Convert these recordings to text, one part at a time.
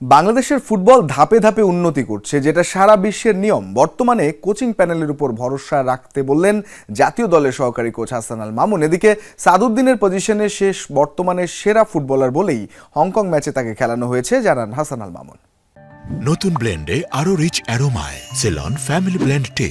বাংলাদেশের ফুটবল ধাপে ধাপে উন্নতি করছে, যেটা সারা বিশ্বের নিয়ম। বর্তমানে কোচিং প্যানেলের উপর ভরসা রাখতে বললেন জাতীয় দলের সহকারী কোচ হাসান আল মামুন। এদিকে সাদুদ্দিনের পজিশনে শেষ বর্তমানে সেরা ফুটবলার বলেই হংকং ম্যাচে তাকে খেলানো হয়েছে, জানান হাসান আল মামুন। নতুন ব্লেন্ডে আরও রিচ অ্যারোমায়, সেলন, ফ্যামিলি ব্লেন্ড টে।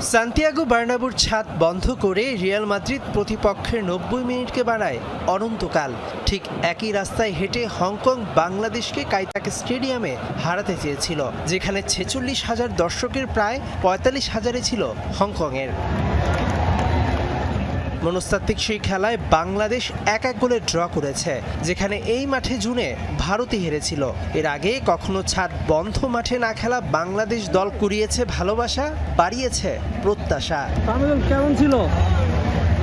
সান্তিয়াগো বার্নাবুর ছাদ বন্ধ করে রিয়াল মাদ্রিদ প্রতিপক্ষের নব্বই মিনিটকে বাড়ায় অনন্তকাল। ঠিক একই রাস্তায় হেঁটে হংকং বাংলাদেশকে কাইতাকে স্টেডিয়ামে হারাতে চেয়েছিল, যেখানে ছেচল্লিশ হাজার দর্শকের প্রায় পঁয়তাল্লিশ হাজারে ছিল হংকংয়ের। মনস্তাত্ত্বিক সেই খেলায় বাংলাদেশ এক এক গোলে ড্র করেছে, যেখানে এই মাঠে জুনে ভারতই হেরেছিল। এর আগে কখনো ছাদ বন্ধ মাঠে না খেলা বাংলাদেশ দল কুড়িয়েছে ভালোবাসা, বাড়িয়েছে প্রত্যাশা। কেমন ছিল?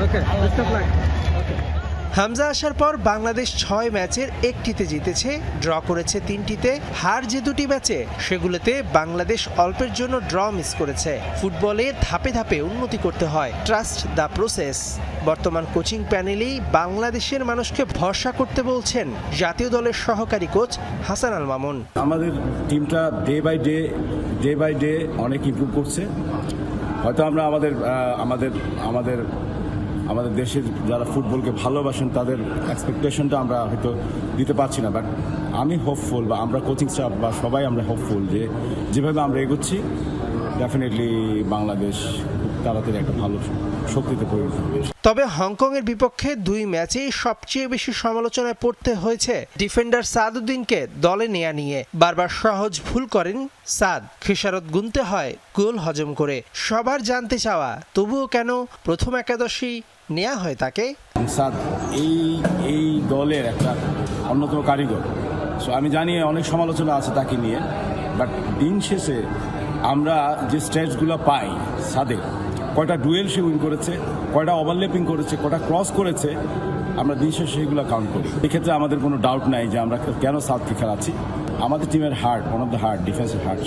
ওকে হামজা আসার পর বাংলাদেশ ছয় ম্যাচের একটিতে জিতেছে, ড্র করেছে তিনটিতে, হার যে দুটি ম্যাচে, সেগুলোতে বাংলাদেশ অল্পের জন্য ড্র মিস করেছে। ফুটবলে ধাপে ধাপে উন্নতি করতে হয়। ট্রাস্ট দ্য প্রসেস বর্তমান কোচিং প্যানেলেই বাংলাদেশের মানুষকে ভরসা করতে বলছেন জাতীয় দলের সহকারী কোচ হাসান আল মামুন। আমাদের টিমটা day by day day by day অনেক ইমপ্রুভ করছে। হয়তো আমরা আমাদের আমাদের আমাদের আমাদের দেশের যারা ফুটবলকে ভালোবাসেন, তাদের এক্সপেকটেশনটা আমরা হয়তো দিতে পারছি না। বাট আমি হোপফুল বা আমরা কোচিং স্টাফ বা সবাই আমরা হোপফুল যে যেভাবে আমরা এগোচ্ছি ডেফিনেটলি বাংলাদেশ তাড়াতাড়ি একটা ভালো শক্তিতে পরিণত হবে। তবে হংকংয়ের বিপক্ষে দুই ম্যাচেই সবচেয়ে বেশি সমালোচনায় পড়তে হয়েছে ডিফেন্ডার সাদউদ্দিনকে দলে নেয়া নিয়ে। বারবার সহজ ভুল করেন সাদ। খেসারত গুনতে হয় গোল হজম করে। সবার জানতে চাওয়া তবুও কেন প্রথম একাদশী নেওয়া হয় তাকে? সাদ এই এই দলের একটা অন্যতম কারিগর। সো আমি জানি অনেক সমালোচনা আছে তাকে নিয়ে বাট দিন শেষে আমরা যে স্টেজগুলো পাই সাদে কয়টা ডুয়েল সে উইন করেছে, কয়টা ওভারলেপিং করেছে, কয়টা ক্রস করেছে, আমরা দিন শেষে সেগুলো কাউন্ট করি। এক্ষেত্রে আমাদের কোনো ডাউট নাই যে আমরা কেন সাদকে খেলাচ্ছি। আমাদের টিমের heart one of the heart ডিফেন্সের হার্ট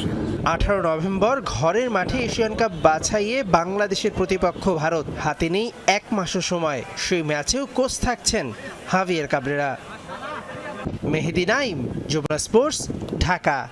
আঠারো নভেম্বর ঘরের মাঠে এশিয়ান কাপ বাছাইয়ে বাংলাদেশের প্রতিপক্ষ ভারত। হাতে নেই এক মাসও সময়। সেই ম্যাচেও কোচ থাকছেন হাভিয়ার কাবরেরা। মেহেদি নাইম যুবরা স্পোর্টস, ঢাকা।